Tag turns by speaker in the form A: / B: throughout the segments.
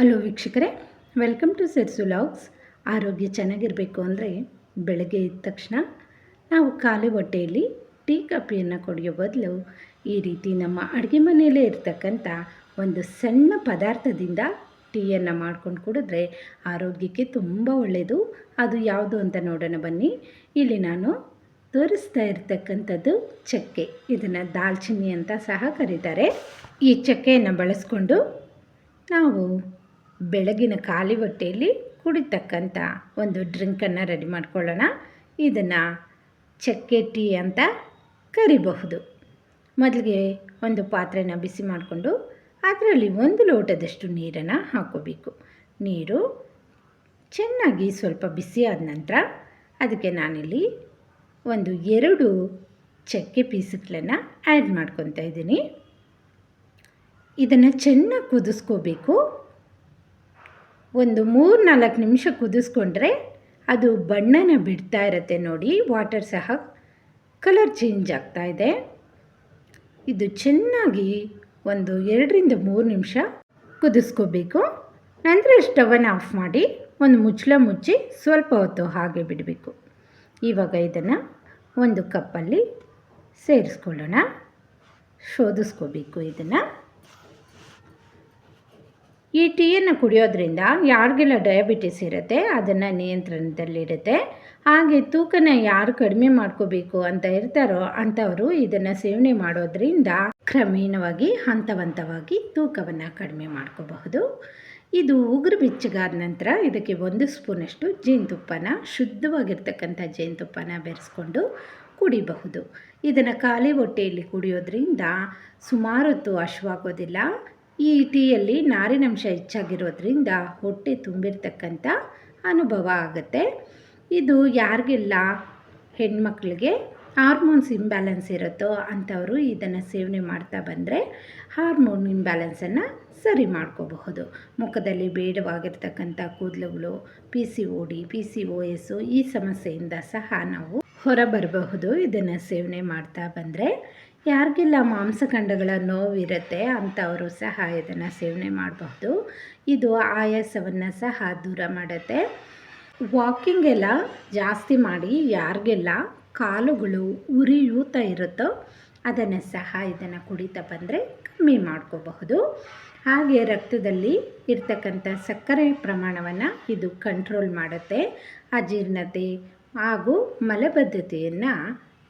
A: Hello ವೀಕ್ಷಕರೇ welcome to ಸೆರ್ಸು logs ಆರೋಗ್ಯ ಚೆನ್ನಾಗಿರಬೇಕು ಅಂದರೆ ಬೆಳಗ್ಗೆ ಎದ್ದ ತಕ್ಷಣ ನಾವು ಖಾಲಿ ಹೊಟ್ಟೆಯಲ್ಲಿ ಟೀ ಕಾಫಿಯನ್ನು ಕುಡಿಯೋ ಬದಲು ಈ ರೀತಿ ನಮ್ಮ ಅಡುಗೆ ಮನೆಯಲ್ಲೇ ಇರ್ತಕ್ಕಂಥ ಒಂದು ಸಣ್ಣ ಪದಾರ್ಥದಿಂದ ಟೀಯನ್ನು ಮಾಡ್ಕೊಂಡು ಕುಡಿದ್ರೆ ಆರೋಗ್ಯಕ್ಕೆ ತುಂಬ ಒಳ್ಳೆಯದು ಅದು ಯಾವುದು ಅಂತ ನೋಡೋಣ ಬನ್ನಿ. ಇಲ್ಲಿ ನಾನು ತೋರಿಸ್ತಾ ಇರತಕ್ಕಂಥದ್ದು ಚಕ್ಕೆ. ಇದನ್ನು ದಾಲ್ಚಿನ್ನಿ ಅಂತ ಸಹ ಕರೀತಾರೆ. ಈ ಚಕ್ಕೆಯನ್ನು ಬಳಸ್ಕೊಂಡು ನಾವು ಬೆಳಗಿನ ಖಾಲಿ ಹೊಟ್ಟೆಯಲ್ಲಿ ಕುಡಿತಕ್ಕಂಥ ಒಂದು ಡ್ರಿಂಕನ್ನು ರೆಡಿ ಮಾಡ್ಕೊಳ್ಳೋಣ. ಇದನ್ನು ಚಕ್ಕೆ ಟೀ ಅಂತ ಕರಿಬಹುದು. ಮೊದಲಿಗೆ ಒಂದು ಪಾತ್ರೆನ ಬಿಸಿ ಮಾಡಿಕೊಂಡು ಅದರಲ್ಲಿ ಒಂದು ಲೋಟದಷ್ಟು ನೀರನ್ನು ಹಾಕೋಬೇಕು ನೀರು ಚೆನ್ನಾಗಿ ಸ್ವಲ್ಪ ಬಿಸಿ ಆದ ನಂತರ ಅದಕ್ಕೆ ನಾನಿಲ್ಲಿ ಒಂದು ಎರಡು ಚಕ್ಕೆ ಪೀಸುಗಳನ್ನು ಆ್ಯಡ್ ಮಾಡ್ಕೊತಾ ಇದ್ದೀನಿ. ಇದನ್ನು ಚೆನ್ನಾಗಿ ಕುದಿಸ್ಕೋಬೇಕು. ಒಂದು ಮೂರು ನಾಲ್ಕು ನಿಮಿಷ ಕುದಿಸ್ಕೊಂಡ್ರೆ ಅದು ಬಣ್ಣನ ಬಿಡ್ತಾ ಇರುತ್ತೆ ನೋಡಿ. ವಾಟರ್ ಸಹ ಕಲರ್ ಚೇಂಜ್ ಆಗ್ತಾ ಇದೆ. ಇದು ಚೆನ್ನಾಗಿ ಒಂದು ಎರಡರಿಂದ ಮೂರು ನಿಮಿಷ ಕುದಿಸ್ಕೋಬೇಕು. ನಂತರ ಸ್ಟವನ್ನು ಆಫ್ ಮಾಡಿ ಒಂದು ಮುಚ್ಚಳ ಮುಚ್ಚಿ ಸ್ವಲ್ಪ ಹೊತ್ತು ಹಾಗೆ ಬಿಡಬೇಕು. ಇವಾಗ ಇದನ್ನು ಒಂದು ಕಪ್ಪಲ್ಲಿ ಸೇರಿಸ್ಕೊಳ್ಳೋಣ. ಶೋಧಿಸ್ಕೋಬೇಕು ಇದನ್ನು. ಈ ಟೀಯನ್ನು ಕುಡಿಯೋದ್ರಿಂದ ಯಾರಿಗೆಲ್ಲ ಡಯಾಬಿಟಿಸ್ ಇರುತ್ತೆ, ಅದನ್ನು ನಿಯಂತ್ರಣದಲ್ಲಿಡುತ್ತೆ ಹಾಗೆ ತೂಕನ ಯಾರು ಕಡಿಮೆ ಮಾಡ್ಕೋಬೇಕು ಅಂತ ಇರ್ತಾರೋ ಅಂಥವರು ಇದನ್ನು ಸೇವನೆ ಮಾಡೋದ್ರಿಂದ ಕ್ರಮೇಣವಾಗಿ ಹಂತವಂತವಾಗಿ ತೂಕವನ್ನು ಕಡಿಮೆ ಮಾಡ್ಕೋಬಹುದು. ಇದು ಉಗುರು ಬೆಚ್ಚಗಾದ ನಂತರ ಇದಕ್ಕೆ ಒಂದು ಸ್ಪೂನಷ್ಟು ಜೇನುತುಪ್ಪನ, ಶುದ್ಧವಾಗಿರ್ತಕ್ಕಂಥ ಜೇನುತುಪ್ಪನ ಬೆರೆಸ್ಕೊಂಡು ಕುಡಿಬಹುದು. ಇದನ್ನು ಖಾಲಿ ಹೊಟ್ಟೆಯಲ್ಲಿ ಕುಡಿಯೋದ್ರಿಂದ ಸುಮಾರು ಹೊತ್ತು ಹಶ್ವಾಗೋದಿಲ್ಲ ಈ ಟೀಯಲ್ಲಿ ನಾರಿನಂಶ ಹೆಚ್ಚಾಗಿರೋದ್ರಿಂದ ಹೊಟ್ಟೆ ತುಂಬಿರ್ತಕ್ಕಂಥ ಅನುಭವ ಆಗುತ್ತೆ. ಇದು ಯಾರಿಗೆಲ್ಲ ಹೆಣ್ಮಕ್ಳಿಗೆ ಹಾರ್ಮೋನ್ಸ್ ಇಂಬ್ಯಾಲೆನ್ಸ್ ಇರುತ್ತೋ ಅಂಥವರು ಇದನ್ನು ಸೇವನೆ ಮಾಡ್ತಾ ಬಂದರೆ ಹಾರ್ಮೋನ್ ಇಂಬ್ಯಾಲೆನ್ಸನ್ನು ಸರಿ ಮಾಡ್ಕೋಬಹುದು. ಮುಖದಲ್ಲಿ ಬೇಡವಾಗಿರ್ತಕ್ಕಂಥ ಕೂದಲುಗಳು, P C O D, P C O S ಈ ಸಮಸ್ಯೆಯಿಂದ ಸಹ ನಾವು ಹೊರಬರಬಹುದು. ಇದನ್ನು ಸೇವನೆ ಮಾಡ್ತಾ ಬಂದರೆ ಯಾರಿಗೆಲ್ಲ ಮಾಂಸಖಂಡಗಳ ನೋವಿರುತ್ತೆ ಅಂಥವರು ಸಹ ಇದನ್ನು ಸೇವನೆ ಮಾಡಬಹುದು. ಇದು ಆಯಾಸವನ್ನು ಸಹ ದೂರ ಮಾಡುತ್ತೆ. ವಾಕಿಂಗ್ ಎಲ್ಲ ಜಾಸ್ತಿ ಮಾಡಿ ಯಾರಿಗೆಲ್ಲ ಕಾಲುಗಳು ಉರಿಯೂತ ಇರುತ್ತೋ ಅದನ್ನು ಸಹ ಇದನ್ನು ಕುಡಿತಾ ಬಂದರೆ ಕಮ್ಮಿ ಮಾಡ್ಕೋಬಹುದು. ಹಾಗೆ ರಕ್ತದಲ್ಲಿ ಇರ್ತಕ್ಕಂಥ ಸಕ್ಕರೆ ಪ್ರಮಾಣವನ್ನು ಇದು ಕಂಟ್ರೋಲ್ ಮಾಡುತ್ತೆ. ಅಜೀರ್ಣತೆ ಹಾಗೂ ಮಲಬದ್ಧತೆಯನ್ನು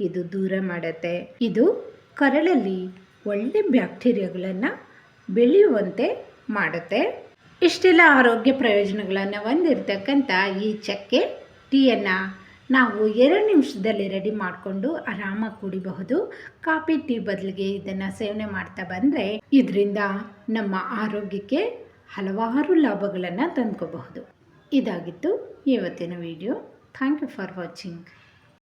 A: ಇದು ದೂರ ಮಾಡುತ್ತೆ. ಇದು ಕರಳಲ್ಲಿ ಒಳ್ಳೆ ಬ್ಯಾಕ್ಟೀರಿಯಾಗಳನ್ನು ಬೆಳೆಯುವಂತೆ ಮಾಡುತ್ತೆ. ಇಷ್ಟೆಲ್ಲ ಆರೋಗ್ಯ ಪ್ರಯೋಜನಗಳನ್ನು ಹೊಂದಿರತಕ್ಕಂಥ ಈ ಚಕ್ಕೆ ಟೀಯನ್ನು ನಾವು ಎರಡು ನಿಮಿಷದಲ್ಲಿ ರೆಡಿ ಮಾಡಿಕೊಂಡು ಆರಾಮಾಗಿ ಕುಡಿಬಹುದು. ಕಾಫಿ ಟೀ ಬದಲಿಗೆ ಇದನ್ನು ಸೇವನೆ ಮಾಡ್ತಾ ಬಂದರೆ ಇದರಿಂದ ನಮ್ಮ ಆರೋಗ್ಯಕ್ಕೆ ಹಲವಾರು ಲಾಭಗಳನ್ನು ತಂದ್ಕೋಬಹುದು. ಇದಾಗಿತ್ತು ಇವತ್ತಿನ video. Thank you for watching.